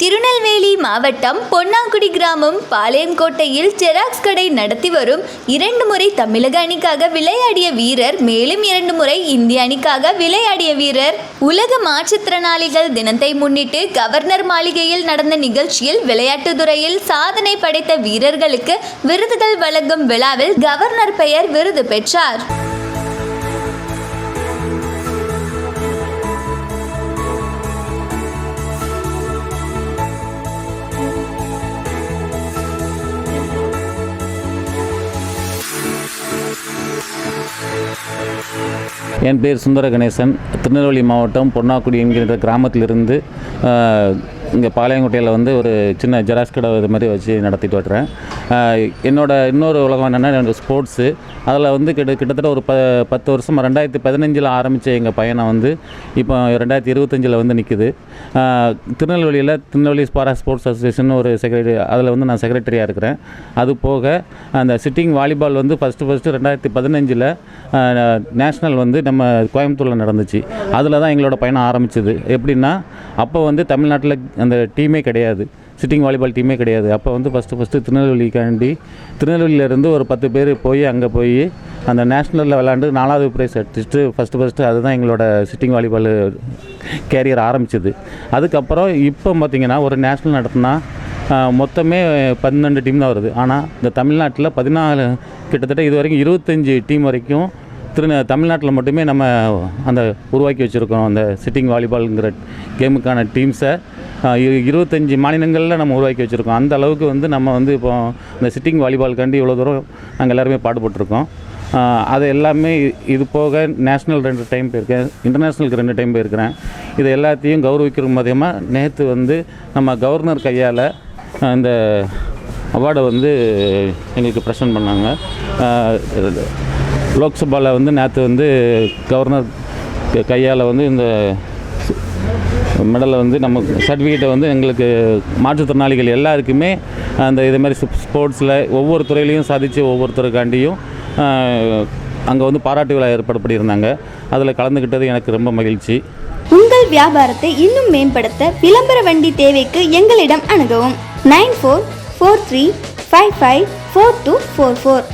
திருநெல்வேலி மாவட்டம் பொன்னாங்குடி கிராமம் பாளையங்கோட்டையில் ஜெராக்ஸ் கடை நடத்தி வரும் இரண்டு முறை தமிழக அணிக்காக விளையாடிய வீரர் மேலும் இரண்டு முறை இந்திய அணிக்காக விளையாடிய வீரர். உலக மாற்றுத்திறனாளிகள் தினத்தை முன்னிட்டு கவர்னர் மாளிகையில் நடந்த நிகழ்ச்சியில் விளையாட்டுத்துறையில் சாதனை படைத்த வீரர்களுக்கு விருதுகள் வழங்கும் விழாவில் கவர்னர் பெயர் விருது பெற்றார். என் பேர் சுந்தர கணேசன் திருநெல்வேலி மாவட்டம் பொன்னாக்குடி என்கிற கிராமத்திலிருந்து இங்கே பாளையங்கோட்டையில் வந்து ஒரு சின்ன ஜெராக்ஸ் கடை இது மாதிரி வச்சு நடத்திட்டு வர்றேன். என்னோட இன்னொரு உலகம் என்னென்னா ஸ்போர்ட்ஸு அதில் வந்து கிட்ட கிட்டத்தட்ட ஒரு ப பத்து வருஷம் ரெண்டாயிரத்தி பதினஞ்சில் ஆரம்பித்த எங்கள் பயணம் வந்து இப்போ ரெண்டாயிரத்தி இருபத்தஞ்சில் வந்து நிற்குது திருநெல்வேலியில் திருநெல்வேலி பாரா ஸ்போர்ட்ஸ் அசோசியேஷன் ஒரு செக்ரட்டரி அதில் வந்து நான் செக்ரட்டரியாக இருக்கிறேன். அது போக அந்த சிட்டிங் வாலிபால் வந்து ஃபஸ்ட்டு ஃபஸ்ட்டு ரெண்டாயிரத்தி பதினஞ்சில் நேஷ்னல் வந்து நம்ம கோயம்புத்தூரில் நடந்துச்சு. அதில் தான் எங்களோட பயணம் ஆரம்பிச்சது. எப்படின்னா அப்போ வந்து தமிழ்நாட்டில் அந்த டீமே கிடையாது. சிட்டிங் வாலிபால் டீமே கிடையாது. அப்போ வந்து ஃபஸ்ட்டு ஃபஸ்ட்டு திருநெல்வேலிக்காண்டி திருநெல்வேலியிலேருந்து ஒரு பத்து பேர் போய் அங்கே போய் அந்த நேஷ்னலில் விளாண்டு நாலாவது ப்ரைஸ் எடுத்துட்டு ஃபஸ்ட்டு ஃபஸ்ட்டு அதுதான் எங்களோட சிட்டிங் வாலிபால் கேரியர் ஆரம்பிச்சது. அதுக்கப்புறம் இப்போ பார்த்திங்கன்னா ஒரு நேஷ்னல் நடத்தினா மொத்தமே பன்னெண்டு டீம் தான் வருது. ஆனால் இந்த தமிழ்நாட்டில் பதினாலு கிட்டத்தட்ட இது வரைக்கும் இருபத்தஞ்சி டீம் வரைக்கும் திரு தமிழ்நாட்டில் மட்டுமே நம்ம அந்த உருவாக்கி வச்சுருக்கோம். அந்த சிட்டிங் வாலிபால்ங்கிற கேமுக்கான டீம்ஸை இருபத்தஞ்சி மாநிலங்களில் நம்ம உருவாக்கி வச்சுருக்கோம். அந்த அளவுக்கு வந்து நம்ம வந்து இப்போ இந்த சிட்டிங் வாலிபால்காண்டி இவ்வளோ தூரம் நாங்கள் எல்லாருமே பாடுபட்டிருக்கோம். அது எல்லாமே இது போக நேஷ்னல் ரெண்டு டைம் போயிருக்கேன். இன்டர்நேஷ்னலுக்கு ரெண்டு டைம் போயிருக்கிறேன். இது எல்லாத்தையும் கௌரவிக்கிற மதியமாக நேற்று வந்து நம்ம கவர்னர் கையால் இந்த அவார்டை வந்து எங்களுக்கு ப்ரெசன்ட் பண்ணாங்க. லோக்சபாவில் வந்து நேற்று வந்து கவர்னர் கையால் வந்து இந்த மெடலை வந்து நம்ம சர்டிஃபிகேட்டை வந்து எங்களுக்கு மாற்றுத்திறனாளிகள் எல்லாருக்குமே அந்த இது மாதிரி ஸ்போர்ட்ஸில் ஒவ்வொரு துறையிலையும் சாதித்து ஒவ்வொருத்தருக்காண்டியும் அங்கே வந்து பாராட்டு விழா ஏற்பாடு பண்ணியிருந்தாங்க அதில் கலந்துக்கிட்டது எனக்கு ரொம்ப மகிழ்ச்சி. உங்கள் வியாபாரத்தை இன்னும் மேம்படுத்த விளம்பர வண்டி தேவைக்கு எங்களிடம் அணுகவும். Nine four four three five five four two four four.